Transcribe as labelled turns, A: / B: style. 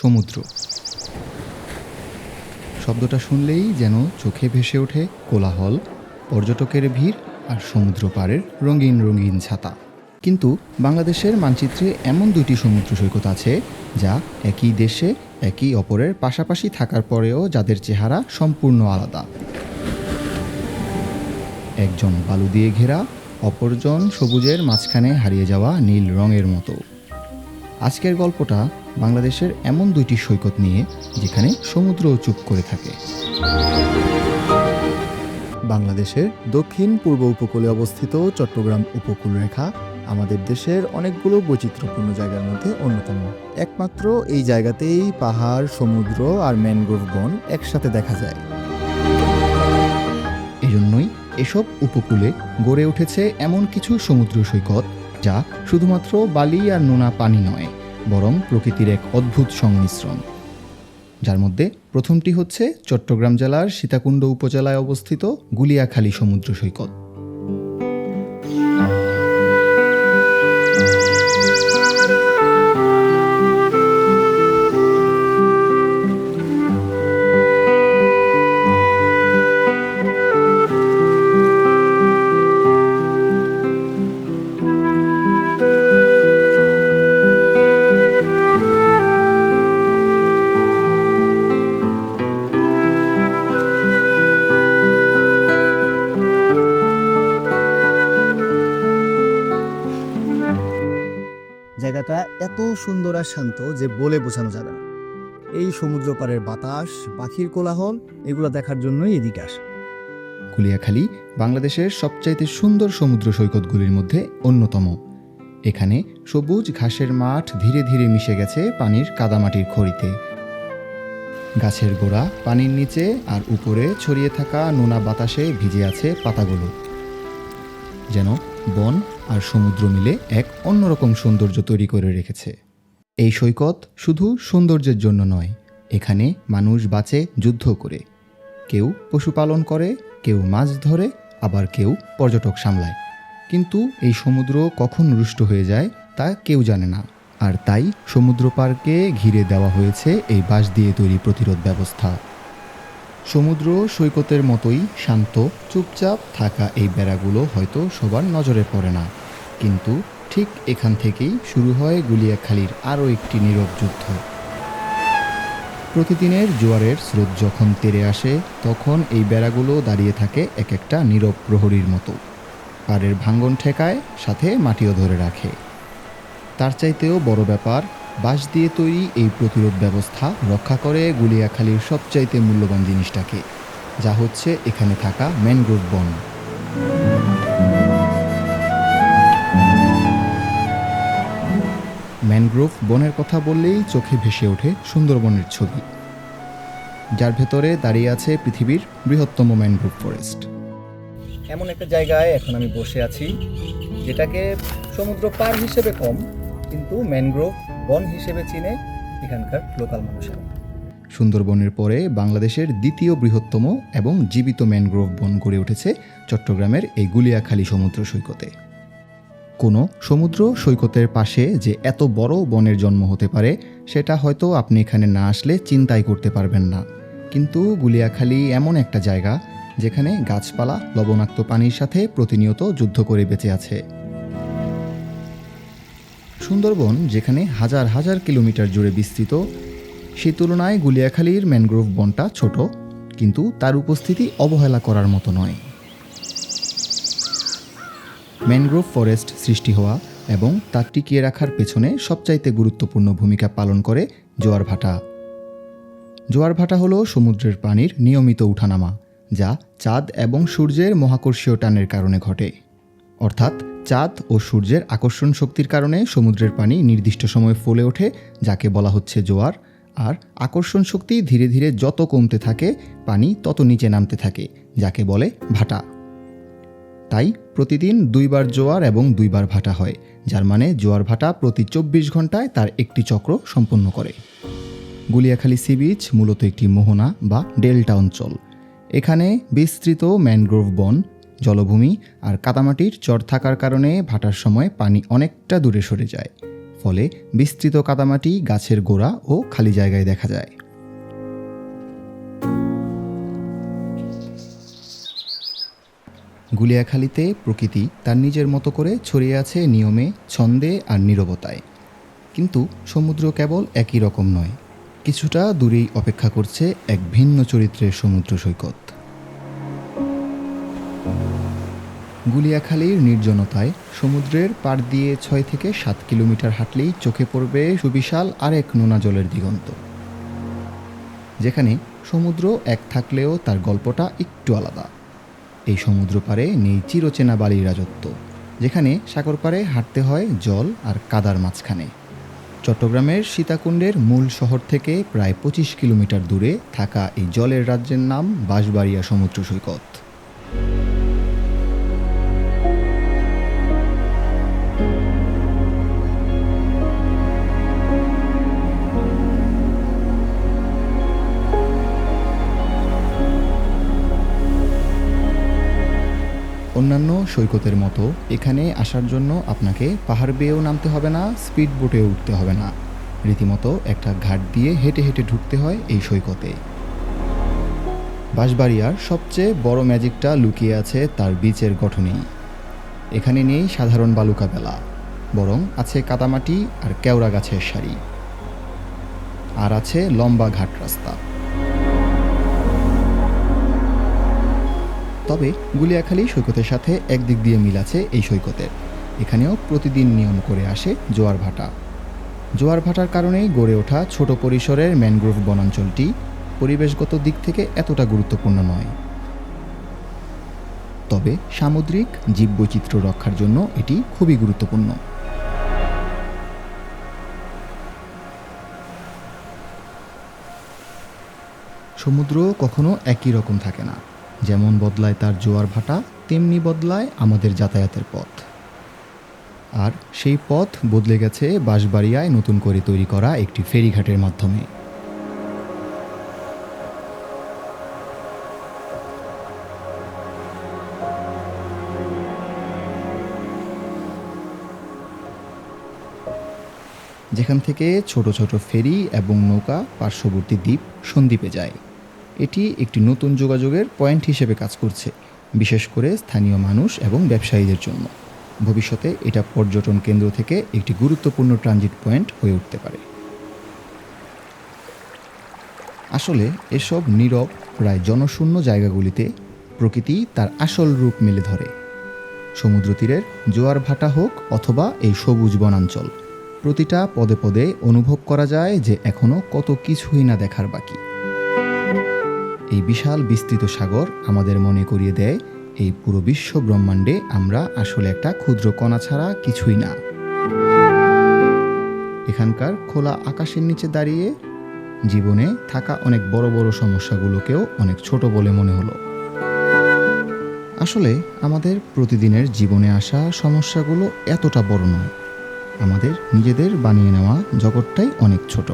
A: সমুদ্র। শব্দটা শুনলেই যেন চোখে ভেসে ওঠে কোলাহল, পর্যটকের ভিড় আর সমুদ্র পাড়ের রঙিন রঙিন ছাতা। কিন্তু বাংলাদেশের মানচিত্রে এমন দুটি সমুদ্র সৈকত আছে, যা একই দেশে একই অপরের পাশাপাশি থাকার পরেও যাদের চেহারা সম্পূর্ণ আলাদা। একজন বালু দিয়ে ঘেরা, অপরজন সবুজের মাঝখানে হারিয়ে যাওয়া নীল রঙের মতো। আজকের গল্পটা বাংলাদেশের এমন দুইটি সৈকত নিয়ে, যেখানে সমুদ্রও চুপ করে থাকে। বাংলাদেশের দক্ষিণ পূর্ব উপকূলে অবস্থিত চট্টগ্রাম উপকূলরেখা আমাদের দেশের অনেকগুলো বৈচিত্র্যপূর্ণ জায়গার মধ্যে অন্যতম। একমাত্র এই জায়গাতেই পাহাড়, সমুদ্র আর ম্যানগ্রোভ বন একসাথে দেখা যায়। এজন্যই এসব উপকূলে গড়ে উঠেছে এমন কিছু সমুদ্র সৈকত, যা শুধুমাত্র বালি আর নোনা পানি নয়। বরং প্রকৃতির এক অদ্ভুত সংমিশ্রণ, যার মধ্যে প্রথমটি হচ্ছে চট্টগ্রাম জেলার সীতাকুণ্ড উপজেলায় অবস্থিত গুলিয়াখালী সমুদ্র সৈকত।
B: জায়গাটা এত সুন্দর আর শান্ত যে বলে বোঝানো যাবে না। এই সমুদ্র পাড়ের বাতাস, পাখির কোলাহল, এগুলো দেখার জন্যই এদিকে আসে।
A: গুলিয়াখালী বাংলাদেশের সবচাইতে সুন্দর সমুদ্র সৈকতগুলির মধ্যে অন্যতম। এখানে সবুজ ঘাসের মাঠ ধীরে ধীরে মিশে গেছে পানির কাদামাটির খড়িতে। গাছের গোড়া পানির নিচে আর উপরে ছড়িয়ে থাকা নোনা বাতাসে ভিজে আছে পাতাগুলো। যেন বন আর সমুদ্র মিলে এক অন্যরকম সৌন্দর্য তৈরি করে রেখেছে। এই সৈকত শুধু সৌন্দর্যের জন্য নয়, এখানে মানুষ বাঁচে যুদ্ধ করে। কেউ পশুপালন করে, কেউ মাছ ধরে, আবার কেউ পর্যটক সামলায়। কিন্তু এই সমুদ্র কখন রুষ্ট হয়ে যায় তা কেউ জানে না। আর তাই সমুদ্র পার্কে ঘিরে দেওয়া হয়েছে এই বাঁশ দিয়ে তৈরি প্রতিরোধ ব্যবস্থা। সমুদ্র সৈকতের মতোই শান্ত, চুপচাপ থাকা এই বেড়াগুলো হয়তো সবার নজরে পড়ে না। কিন্তু ঠিক এখান থেকেই শুরু হয় গুলিয়াখালীর আরও একটি নীরব যুদ্ধ। প্রতিদিনের জোয়ারের স্রোত যখন তেরে আসে, তখন এই বেড়াগুলো দাঁড়িয়ে থাকে এক একটা নীরব প্রহরীর মতো। পাড়ের ভাঙ্গন ঠেকায়, সাথে মাটিও ধরে রাখে। তার চাইতেও বড় ব্যাপার বাঁশ দিয়ে তৈরি এই প্রতিরোধ ব্যবস্থা রক্ষা করে গুলিয়াখালীর সবচাইতে মূল্যবান জিনিসটাকে, যা হচ্ছে এখানে থাকা ম্যানগ্রোভ বন। ম্যানগ্রোভ বনের কথা বললেই চোখে ভেসে ওঠে সুন্দরবনের ছবি। যার ভেতরে দাঁড়িয়ে আছে পৃথিবীর বৃহত্তম ম্যানগ্রোভ ফরেস্ট। এমন একটা জায়গায় এখন আমি বসে আছি, যেটাকে সমুদ্র পার হিসেবে কম, কিন্তু ম্যানগ্রোভ বন হিসেবে চিনে এখানকার লোকাল মানুষেরা। সুন্দরবনের পরে বাংলাদেশের দ্বিতীয় বৃহত্তম এবং জীবিত ম্যানগ্রোভ বন গড়ে উঠেছে চট্টগ্রামের এই গুলিয়াখালী সমুদ্র সৈকতে। কোনো সমুদ্র সৈকতের পাশে যে এত বড় বনের জন্ম হতে পারে, সেটা হয়তো আপনি এখানে না আসলে চিন্তাই করতে পারবেন না। কিন্তু গুলিয়াখালী এমন একটা জায়গা, যেখানে গাছপালা, লবণাক্ত পানির সাথে প্রতিনিয়ত যুদ্ধ করে বেঁচে আছে। সুন্দরবন, যেখানে হাজার হাজার কিলোমিটার জুড়ে বিস্তৃত, সে তুলনায় গুলিয়াখালীর ম্যানগ্রোভ বনটা ছোট, কিন্তু তার উপস্থিতি অবহেলা করার মতো নয়। ম্যানগ্রোভ ফরেস্ট সৃষ্টি হওয়া এবং তা টিকিয়ে রাখার পেছনে সবচাইতে গুরুত্বপূর্ণ ভূমিকা পালন করে জোয়ার ভাটা। জোয়ার ভাটা হলো সমুদ্রের পানির নিয়মিত উঠানামা, যা চাঁদ এবং সূর্যের মহাকর্ষীয় টানের কারণে ঘটে। অর্থাৎ চাঁদ ও সূর্যের আকর্ষণ শক্তির কারণে সমুদ্রের পানি নির্দিষ্ট সময়ে ফলে ওঠে, যাকে বলা হচ্ছে জোয়ার। আর আকর্ষণ শক্তি ধীরে ধীরে যত কমতে থাকে, পানি তত নিচে নামতে থাকে, যাকে বলে ভাটা। তাই প্রতিদিন দুইবার জোয়ার এবং দুইবার ভাটা হয়, যার মানে জোয়ার ভাটা প্রতি চব্বিশ ঘন্টায় তার একটি চক্র সম্পন্ন করে। গুলিয়াখালী সি বিচ মূলত একটি মোহনা বা ডেল্টা অঞ্চল। এখানে বিস্তৃত ম্যানগ্রোভ বন জলভূমি আর কাদামাটির চর থাকার কারণে ভাটার সময় পানি অনেকটা দূরে সরে যায়। ফলে বিস্তৃত কাদামাটি, গাছের গোড়া ও খালি জায়গায় দেখা যায়। গুলিয়াখালীতে প্রকৃতি তার নিজের মতো করে ছড়িয়ে আছে নিয়মে, ছন্দে আর নীরবতায়। কিন্তু সমুদ্র কেবল একই রকম নয়, কিছুটা দূরেই অপেক্ষা করছে এক ভিন্ন চরিত্রের সমুদ্র সৈকত। গুলিয়াখালীর নির্জনতায় সমুদ্রের পাড় দিয়ে ছয় থেকে সাত কিলোমিটার হাঁটলেই চোখে পড়বে সুবিশাল আরেক নোনা জলের দিগন্ত। যেখানে সমুদ্র এক থাকলেও তার গল্পটা একটু আলাদা। এই সমুদ্র পাড়ে নেই চিরচেনা বালির রাজত্ব, যেখানে সাগর পাড়ে হাঁটতে হয় জল আর কাদার মাঝখানে। চট্টগ্রামের সীতাকুণ্ডের মূল শহর থেকে প্রায় পঁচিশ কিলোমিটার দূরে থাকা এই জলের রাজ্যের নাম বাঁশবাড়িয়া সমুদ্র সৈকত। অন্যান্য সৈকতের মতো এখানে আসার জন্য আপনাকে পাহাড় বেয়েও নামতে হবে না স্পিড বোটেও উঠতে হবে না। রীতিমতো একটা ঘাট দিয়ে হেঁটে হেঁটে ঢুকতে হয় এই সৈকতে। বাঁশবাড়িয়ার সবচেয়ে বড় ম্যাজিকটা লুকিয়ে আছে তার বীচের গঠনেই। এখানে নেই সাধারণ বালুকা বেলা বরং আছে কাদামাটি আর কেওড়া গাছের সারি। আর আছে লম্বা ঘাট রাস্তা। তবে গুলিয়াখালী সৈকতের সাথে একদিক দিয়ে মিল আছে এই সৈকতের। এখানেও প্রতিদিন নিয়ম করে আসে জোয়ার ভাটা। জোয়ার ভাটার কারণেই গড়ে ওঠা ছোট পরিসরের ম্যানগ্রোভ বনাঞ্চলটি পরিবেশগত দিক থেকে এতটা গুরুত্বপূর্ণ নয়। তবে সামুদ্রিক জীববৈচিত্র্য রক্ষার জন্য এটি খুবই গুরুত্বপূর্ণ। সমুদ্র কখনো একই রকম থাকে না। যেমন বদলায় তার জোয়ার ভাটা, তেমনি বদলায় আমাদের যাতায়াতের পথ। আর সেই পথ বদলে গেছে বাঁশবাড়িয়ায় নতুন করে তৈরি করা একটি ফেরিঘাটের মাধ্যমে। যেখান থেকে ছোট ছোট ফেরি এবং নৌকা পার্শ্ববর্তী দ্বীপ সন্দ্বীপে যায়। এটি একটি নতুন যোগাযোগের পয়েন্ট হিসেবে কাজ করছে, বিশেষ করে স্থানীয় মানুষ এবং ব্যবসায়ীদের জন্য। ভবিষ্যতে এটা পর্যটন কেন্দ্র থেকে একটি গুরুত্বপূর্ণ ট্রানজিট পয়েন্ট হয়ে উঠতে পারে। আসলে এসব নীরব, প্রায় জনশূন্য জায়গাগুলিতে প্রকৃতি তার আসল রূপ মেলে ধরে। সমুদ্র তীরের জোয়ার ভাটা হোক অথবা এই সবুজ বনাঞ্চল, প্রতিটা পদে পদে অনুভব করা যায় যে এখনও কত কিছুই না দেখার বাকি। এই বিশাল বিস্তৃত সাগর আমাদের মনে করিয়ে দেয়, এই পুরো বিশ্ব ব্রহ্মাণ্ডে আমরা আসলে একটা ক্ষুদ্র কণা ছাড়া কিছুই না। এখানকার খোলা আকাশের নিচে দাঁড়িয়ে জীবনে থাকা অনেক বড় বড় সমস্যাগুলোকেও অনেক ছোট বলে মনে হলো। আসলে আমাদের প্রতিদিনের জীবনে আসা সমস্যাগুলো এতটা বড় নয়। আমাদের নিজেদের বানিয়ে নেওয়া জগৎটাই অনেক ছোট।